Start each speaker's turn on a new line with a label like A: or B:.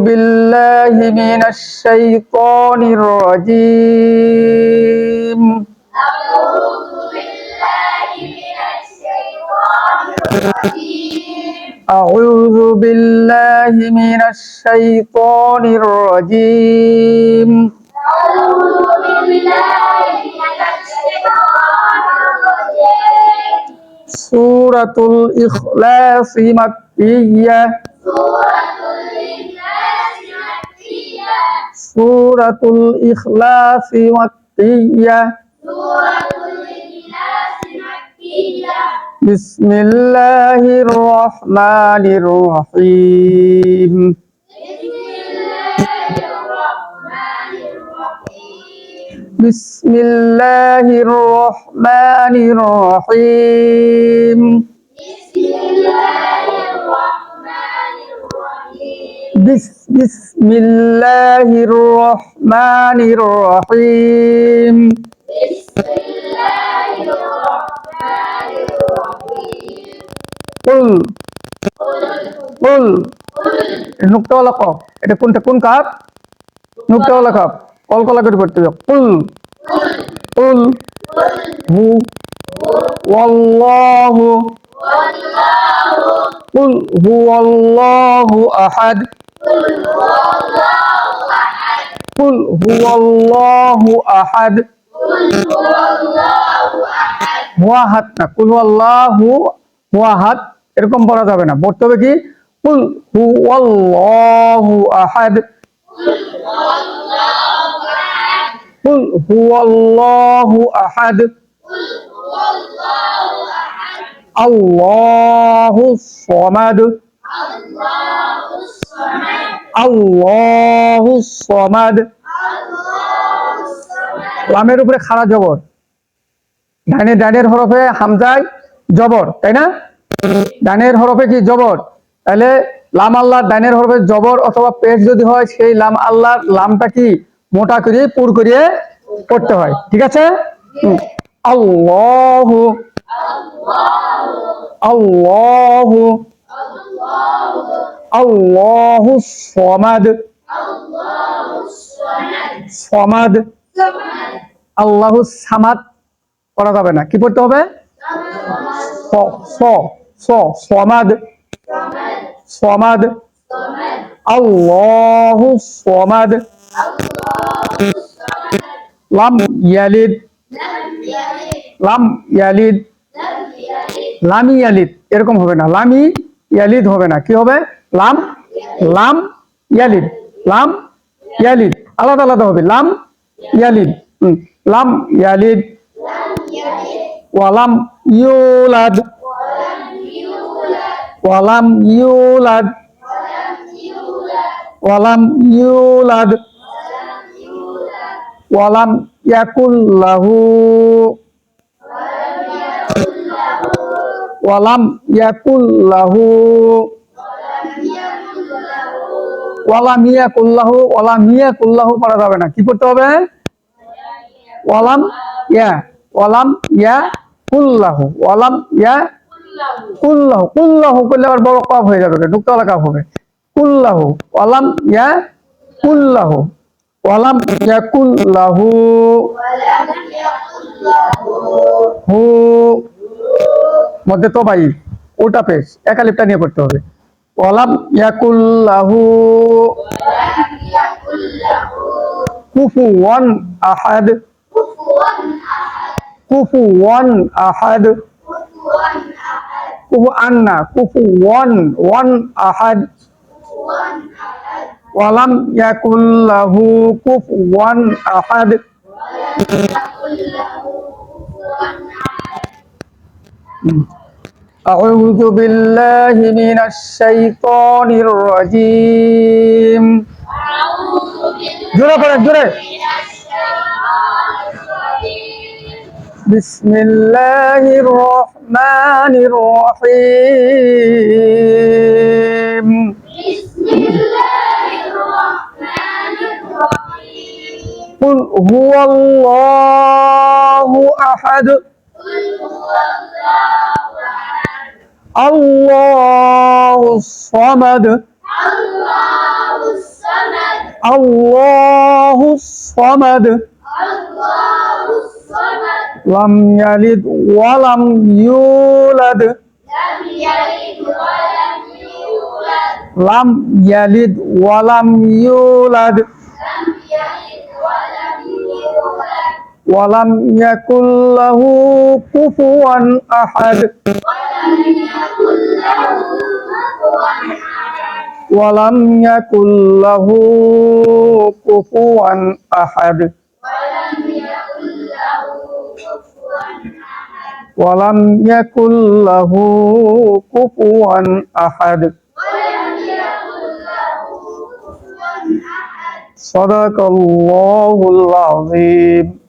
A: من الشيطان الرجيم
B: أعوذ بالله من الشيطان الرجيم
A: أعوذ بالله من الشيطان الرجيم
B: أعوذ بالله من الشيطان الرجيم
A: سورة الإخلاص مكية
B: سورة
A: سورة الإخلاص مكية
B: سورة الإخلاص مكية
A: بسم الله الرحمن الرحيم
B: بسم الله الرحمن الرحيم
A: بس بسم الله الرحمن الرحيم
B: بسم الله الرحمن الرحيم
A: قل
B: قل
A: قل
B: قل
A: নুক্তাওয়ালা কফ এটা কোনটা কোন কাপ নুক্তাওয়ালা কাপ কলকলা করে পড়তে হবে কুল কুল
B: قل
A: হু ওয়াল্লাহু
B: والله
A: قل هو الله
B: কুল হুয়াল্লাহু আহাদ
A: হুয়াহাত না কুল হুয়াল্লাহু হুয়াহাত এরকম বলা যাবে না। পড়তে হবে কি? কুল হুয়াল্লাহু আহাদ কুল হুয়াল্লাহু আহাদ আল্লাহু সামাদ আল্লাহু সামাদ
B: আল্লাহু
A: লামের উপরে খাড়া জবর। ডাইনে ডাইনের হরফে হামজাই জবর, তাই না? ডাইনের হরফে কি জবর? তাহলে লাম আল্লাহ ডাইনের হরফে জবর অথবা পেট যদি হয়, সেই লাম আল্লাহ লামটা কি? মোটা করে পুর করিয়ে পড়তে হয়। ঠিক আছে? আল্লাহ। আল্লাহ। আল্লাহু সমাদ। সমাদ। আল্লাহু সামাদ। করা যাবে না। কি পড়তে হবে? সমাদ। সমাদ। আল্লাহু সমাদ। লাম ইয়ালিদ। লাম ইয়ালিদ। লামি ইয়ালিদ। এরকম হবে না। লামি ইয়ালিদ হবে না। কি হবে? লাম লাম, ইয়ালিদ। লাম, ইয়ালিদ। আলাদা আলাদা হবে। লাম, ইয়ালিদ। লাম, ইয়ালিদ। ওয়ালাম ইউলাদ। ওয়ালাম ইউলাদ। ওয়ালাম ইউলাদ। ওয়ালাম ইয়াকুল্লাহু ওয়ালাম ইয়াকুল্লাহু ওয়ালাম ইয়াকুল্লাহু ওয়ালাম ইয়াকুল্লাহু পড়া যাবে না। কি করতে হবে? ওয়ালাম ইয়া ওয়ালাম ইয়া কুল্লাহু ওয়ালাম ইয়া কুল্লাহু কুল্লাহু করলে আবার বড় কাপ হয়ে যাবে। নুক্তাওয়ালা কাপ হবে। কুল্লাহু, ওয়ালাম ইয়া কুল্লাহু ওয়ালাম
B: ইয়াকুল্লাহু।
A: হু। মধ্যে তো ভাই ওটা পেস একালিপটা নিয়ে পড়তে হবে ওয়ালাম ইয়াকুল্লাহু
B: কুফু
A: ওয়ান আহাদ
B: কুফু
A: ওয়ান আহাদ কুফু আন্না কুফুওয়ান ওয়ান আহাদ ওয়ালাম ইয়াকুল্লাহু কুফুওয়ান আহাদ
B: ওয়ালাম ইয়াকুল্লাহু কুফু ওয়ান আহাদ
A: أعوذ بالله من الشيطان الرجيم
B: أعوذ بالله
A: জোরে পড়েন জোরে
B: من الشيطان الرجيم
A: بسم الله الرحمن الرحيم
B: بسم الله الرحمن الرحيم
A: قل هو الله أحد
B: قل هو الله أحد Allahu samad. Allahu samad.
A: Allahu samad. Allahu samad. Lam
B: yalid wa lam yulad.
A: Lam yalid wa lam yulad.
B: Lam yalid wa lam yulad.
A: Walam yakul lahu kufuwan ahad
B: Walam yakul kufuwan ahad Walamnya
A: kulahu kupuan akhir. Walamnya kulahu
B: kupuan akhir. Walamnya kulahu kupuan
A: akhir. Kalau Allah.